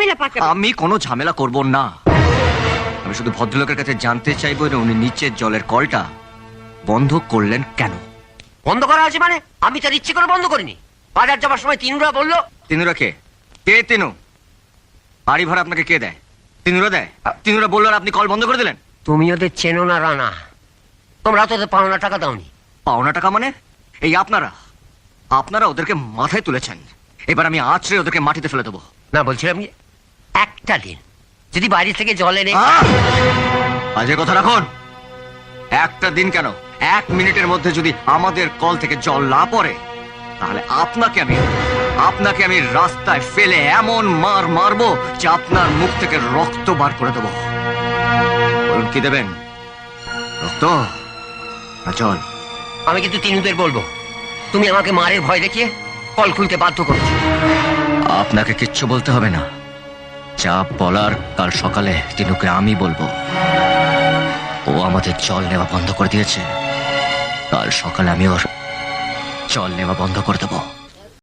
ঝামেলা পাকাবে। আমি কোনো ঝামেলা করব না। আমি শুধু ভদ্রলোকের কাছে জানতে চাইব যে উনি নিচের জলের কলটা বন্ধ করলেন কেন? বন্ধ করা আছে মানে? আমি তার ইচ্ছে করে বন্ধ করিনি। বাজার যাবার সময় তিনুরা বলল তিনুরা কে? কে তিনু? বাড়ি ভাড়া আপনাকে কে দেয়? তিনুরা দেয়? তিনুরা বলল আর আপনি কল বন্ধ করে দিলেন? তুমি ওদের চেনো না রানা। তোমরা তো ওদের পাওনা টাকা দাওনি। পাওনা টাকা মানে? এই আপনারা আপনারা ওদেরকে মাথায় তুলেছেন। এবার আমি আছড়ে ওদেরকে মাটিতে ফেলে দেবো। না বলছিলাম একটা দিন। যদি বাড়ি থেকে জল এনে আহ! বাজে কথা রাখুন। একটা দিন কেন? এক মিনিটের মধ্যে যদি আমাদের কল থেকে জল না পড়ে তাহলে আপনাকে আমি আপনাকে আমি রাস্তায় ফেলে এমন মার মারবো যে আপনার মুখ থেকে রক্ত বার করে দেবো। বলুন কি দেবেন? রক্ত? না জল? আমি কিন্তু তিনুদের বলব তুমি আমাকে মারের ভয় দেখিয়ে কল খুলতে বাধ্য করেছ। আপনাকে কিচ্ছু বলতে হবে না। যা বলার কাল সকালে তিনুকে আমি বলব। ও আমাদের জল নেওয়া বন্ধ করে দিয়েছে। কাল সকালে আমি ওর জল নেওয়া বন্ধ করে দেবো।